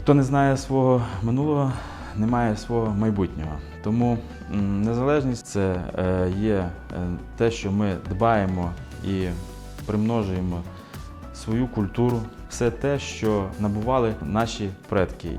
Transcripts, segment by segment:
Хто не знає свого минулого, не має свого майбутнього. Тому незалежність це е, є е, те, що ми дбаємо і примножуємо свою культуру, все те, що набували наші предки.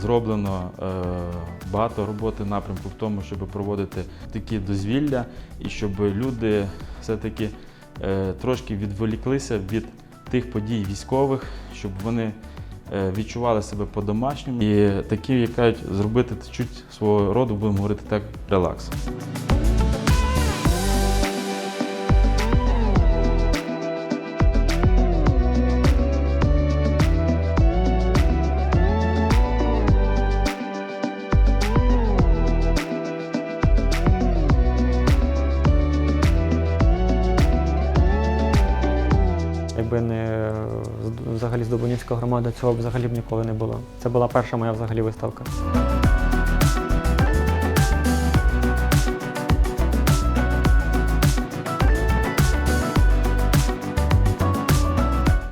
Зроблено е, багато роботи напрямку в тому, щоб проводити такі дозвілля і щоб люди все-таки е, трошки відволіклися від тих подій військових, щоб вони е, відчували себе по-домашньому і такі, як кажуть, зробити чуть свого роду, будемо говорити так, релакс. Якби не взагалі Здобунівська громада, цього б взагалі б ніколи не було. Це була перша моя взагалі виставка.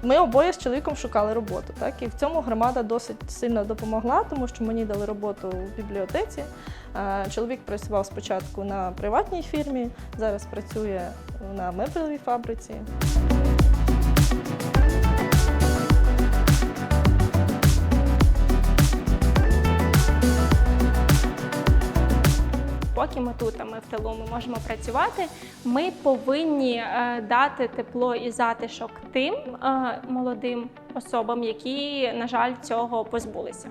Ми обоє з чоловіком шукали роботу. Так? І в цьому громада досить сильно допомогла, тому що мені дали роботу в бібліотеці. Чоловік працював спочатку на приватній фірмі, зараз працює на меблевій фабриці. Поки ми тут, а ми в тилу, ми можемо працювати. Ми повинні е, дати тепло і затишок тим е, молодим особам, які, на жаль, цього позбулися.